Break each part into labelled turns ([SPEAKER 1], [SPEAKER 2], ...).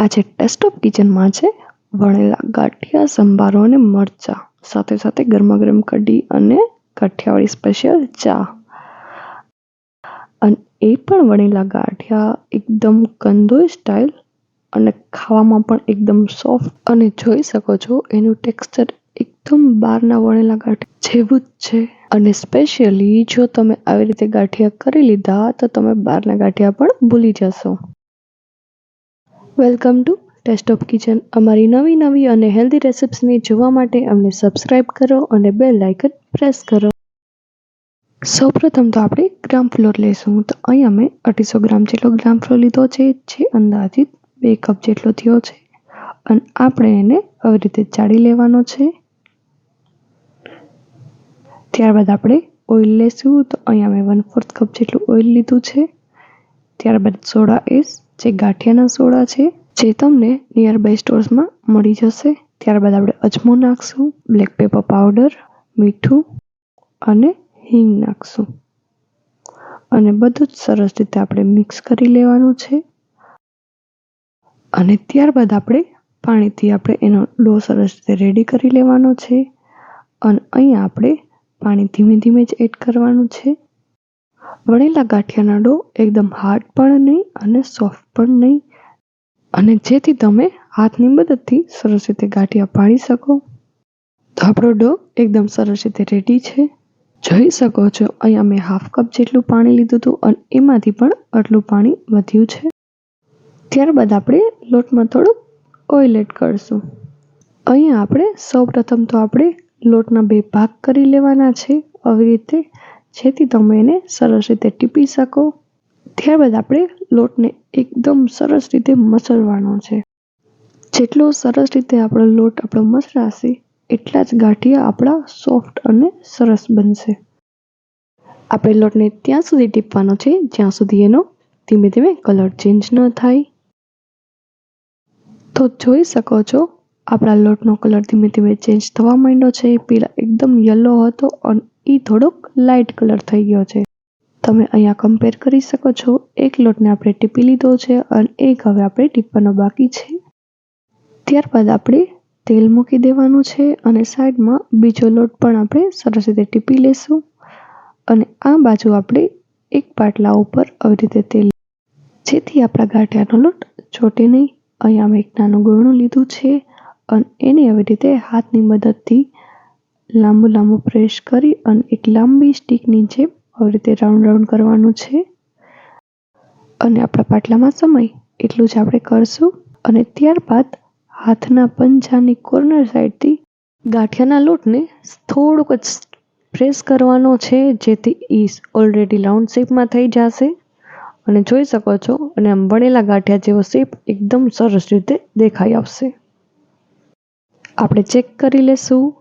[SPEAKER 1] આજે test of કિચનમાં છે, વણેલા, ગાંઠિયા, સંભારો અને મરચાં. સાથે સાથે ગરમાગરમ કઢી અને કાઠિયાવાડી સ્પેશિયલ ચા. અને એ પણ વણેલા ગાંઠિયા, એકદમ કંદોઈ સ્ટાઇલ અને ખાવામાં પણ એકદમ સોફ્ટ અને જોઈ શકો છો, એનું ટેક્સચર એકદમ બહારના વણેલા ગાંઠિયા જેવું જ છે. અને સ્પેશિયલી જો તમે આવી રીતે ગાંઠિયા કરી લીધા, તો તમે બહારના ગાંઠિયા પણ ભૂલી જશો. Welcome to taste of kitchen. અમારી નવી નવી અને હેલ્ધી રેસિપ્સને જોવા માટે અમને સબસ્ક્રાઇબ કરો અને બેલ લાઇકન પ્રેસ કરો. સૌપ્રથમ તો આપણે ગ્રામ ફ્લોર લઈશું. તો અહીંયા મેં અઢીસો ગ્રામ જેટલો ગ્રામ ફ્લોર લીધો છે, જે અંદાજિત બે કપ જેટલો થયો છે. અને આપણે એને આવી રીતે ચાળી લેવાનો છે. ત્યારબાદ આપણે ઓઇલ લેશું. તો અહીંયા મેં વન ફોર્થ કપ જેટલું ઓઇલ લીધું છે. ત્યારબાદ સોડા એસ જે ગાંઠિયાના સોડા છે જે તમને નિયર બાય સ્ટોર્સમાં મળી જશે. ત્યારબાદ આપણે અજમો નાખશું બ્લેક પેપર પાવડર મીઠું અને હિંગ નાખશું. અને બધું જ સરસ રીતે આપણે મિક્સ કરી લેવાનું છે. અને ત્યારબાદ આપણે પાણીથી આપણે એનો ડો સરસ રીતે રેડી કરી લેવાનો છે. અને અહીંયા આપણે પાણી ધીમે ધીમે જ એડ કરવાનું છે. વણેલા ગાંઠિયાના ડો એકદમ હાર્ડ પણ નહીં અને સોફ્ટ પણ નહીં. અને જેથી તમે હાથની મદદથી સરસ રીતે ગાંઠિયા પાડી શકો. તો આપણો ડો એકદમ સરસ રીતે રેડી છે. જોઈ શકો છો, અહીંયા મેં હાફ કપ જેટલું પાણી લીધું હતું અને એમાંથી પણ આટલું પાણી વધ્યું છે. ત્યારબાદ આપણે લોટમાં થોડુંક ઓઇલ એડ કરશું. અહીંયા આપણે સૌપ્રથમ તો આપણે લોટના બે ભાગ કરી લેવાના છે. આવી રીતે જેથી તમે એને સરસ રીતે ટીપી શકો. ત્યારબાદ આપણે લોટને એકદમ સરસ રીતે મસળવાનો છે. જેટલો સરસ રીતે આપણો લોટ આપણો મસળાશે, એટલા જ ગાંઠિયા આપણા સોફ્ટ અને સરસ બનશે. આપણે લોટને ત્યાં સુધી ટીપવાનો છે, જ્યાં સુધી એનો ધીમે ધીમે કલર ચેન્જ ન થાય. તો જોઈ શકો છો, આપણા લોટનો કલર ધીમે ધીમે ચેન્જ થવા માંડ્યો છે. પીળા એકદમ યલો હતો અને એ થોડોક લાઇટ કલર થઈ ગયો છે. તમે અહીંયા કમ્પેર કરી શકો છો. એક લોટને આપણે ટીપી લીધો છે અને એક હવે આપણે ટીપવાનો બાકી છે. ત્યારબાદ આપણે તેલ મૂકી દેવાનું છે અને સાઈડમાં બીજો લોટ પણ આપણે સરસ રીતે ટીપી લેશું. અને આ બાજુ આપણે એક પાટલા ઉપર આવી રીતે તેલ જેથી આપણા ગાંઠિયાનો લોટ ચોટે નહીં. અહીંયા મેં એક નાનું ગોળું લીધું છે અને એને આવી રીતે હાથની મદદથી લાંબુ લાંબુ પ્રેસ કરી અને એક લાંબી સ્ટીકની જેમ આવી રીતે રાઉન્ડ રાઉન્ડ કરવાનું છે. અને આપણા પાટલામાં સમય એટલું જ આપણે કરશું. અને ત્યારબાદ હાથના પંજાની કોર્નર સાઈડથી ગાંઠિયાના લોટને થોડુંક જ પ્રેસ કરવાનો છે, જેથી એ ઓલરેડી રાઉન્ડ શેપમાં થઈ જશે. અને જોઈ શકો છો, અને આમ વણેલા ગાંઠિયા જેવો શેપ એકદમ સરસ રીતે દેખાઈ આવશે. આપણે ચેક કરી લેશું.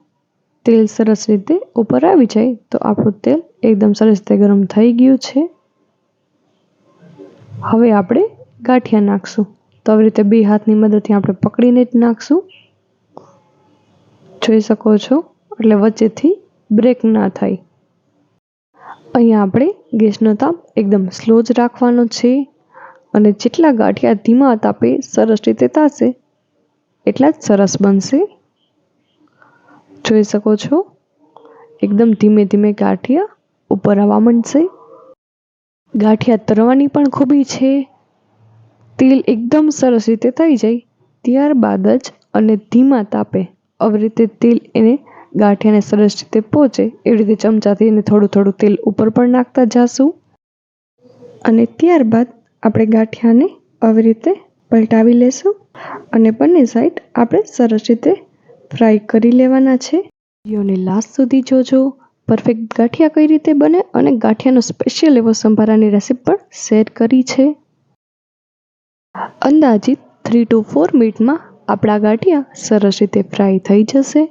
[SPEAKER 1] તેલ સરસ રીતે ઉપર આવી જાય તો આપણું તેલ એકદમ સરસ રીતે ગરમ થઈ ગયું છે. હવે આપણે ગાંઠિયા નાખશું. તો આવી રીતે બે હાથની મદદથી આપણે પકડીને જ નાખશું. જોઈ શકો છો, એટલે વચ્ચેથી બ્રેક ના થાય. અહીંયા આપણે ગેસનો તાપ એકદમ સ્લો જ રાખવાનો છે અને જેટલા ગાંઠિયા ધીમા તાપે સરસ રીતે તાશે, એટલા જ સરસ બનશે. જોઈ શકો છો? એકદમ ધીમે ધીમે ગાંઠિયા ઉપર આવવા માંડશે. ગાંઠિયા તરવાની પણ ખૂબી છે. તેલ એકદમ સરસ રીતે થઈ જાય. ત્યારબાદ જ અને ધીમા તાપે આવી રીતે તેલ એને ગાંઠિયાને સરસ રીતે પહોંચે એવી રીતે ચમચાથી એને થોડું થોડું તેલ ઉપર પણ નાખતા જાશું. અને ત્યારબાદ આપણે ગાંઠિયાને આવી રીતે પલટાવી લેશું. અને બંને સાઈડ આપણે સરસ રીતે ફ્રાય કરી લેવાના છે. વિડીયોને લાસ્ટ સુધી જોજો. પરફેક્ટ ગાંઠિયા કઈ રીતે બને અને ગાંઠિયાનો સ્પેશિયલ એવો સંભારાની રેસીપી પણ શેર કરી છે. અંદાજિત થ્રી ટુ ફોર મિનિટમાં આપણા ગાંઠિયા સરસ રીતે ફ્રાય થઈ જશે.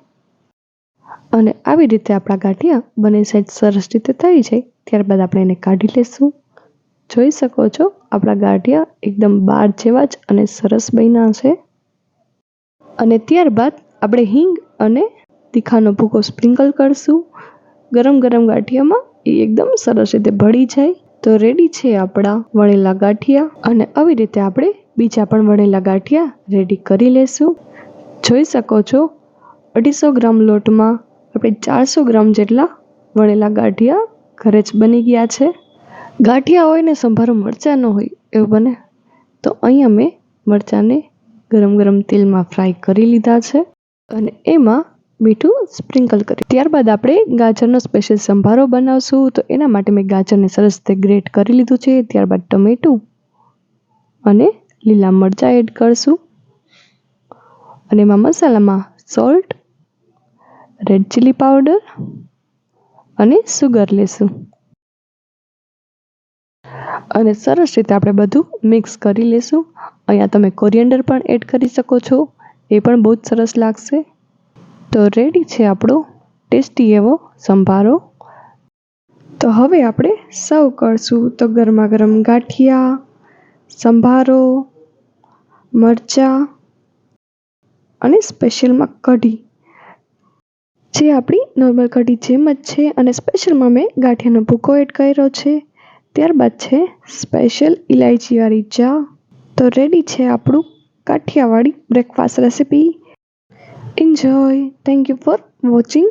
[SPEAKER 1] અને આવી રીતે આપણા ગાંઠિયા બંને સાઈડ સરસ રીતે થઈ જાય ત્યારબાદ આપણે એને કાઢી લઈશું જોઈ શકો છો, આપણા ગાંઠિયા એકદમ બાર જેવા જ અને સરસ બન્યા છે. અને ત્યારબાદ આપણે હિંગ અને તીખાનો ભૂકો સ્પ્રિંકલ કરશું. ગરમ ગરમ ગાંઠિયામાં એ એકદમ સરસ રીતે ભળી જાય. તો રેડી છે આપણા વણેલા ગાંઠિયા અને આવી રીતે આપણે બીજા પણ વણેલા ગાંઠિયા રેડી કરી લેશું. જોઈ શકો છો, અઢીસો ગ્રામ લોટમાં આપણે ચારસો ગ્રામ જેટલા વણેલા ગાંઠિયા ઘરે જ બની ગયા છે. ગાંઠિયા હોય ને સંભારો મરચાં ન હોય એવું બને, તો અહીંયા મેં મરચાંને ગરમ ગરમ તેલમાં ફ્રાય કરી લીધા છે. અને એમાં મીઠું સ્પ્રિંકલ કરી ત્યારબાદ આપણે ગાજરનો સ્પેશિયલ સંભારો બનાવશું. તો એના માટે મેં ગાજરને સરસ રીતે ગ્રેટ કરી લીધું છે. ત્યારબાદ ટમેટું અને લીલા મરચાં એડ કરશું. અને એમાં મસાલામાં સોલ્ટ, રેડ ચીલી પાવડર અને સુગર લેશું. અને સરસ રીતે આપણે બધું મિક્સ કરી લેશું. અહીંયા તમે કોરિએન્ડર પણ એડ કરી શકો છો. એ પણ બહુ જ સરસ લાગશે. તો રેડી છે આપણો ટેસ્ટી એવો સંભારો. તો હવે આપણે સર્વ કરશું તો ગરમા ગરમ ગાંઠિયા, સંભારો, મરચાં અને સ્પેશિયલમાં કઢી. જે આપણી નોર્મલ કઢી જેમ જ છે અને સ્પેશિયલમાં મેં ગાંઠિયાનો ભૂકો એડ કર્યો છે. ત્યારબાદ છે સ્પેશિયલ ઇલાયચીવાળી ચા. તો રેડી છે આપણું Kathiyawadi breakfast recipe enjoy thank you for watching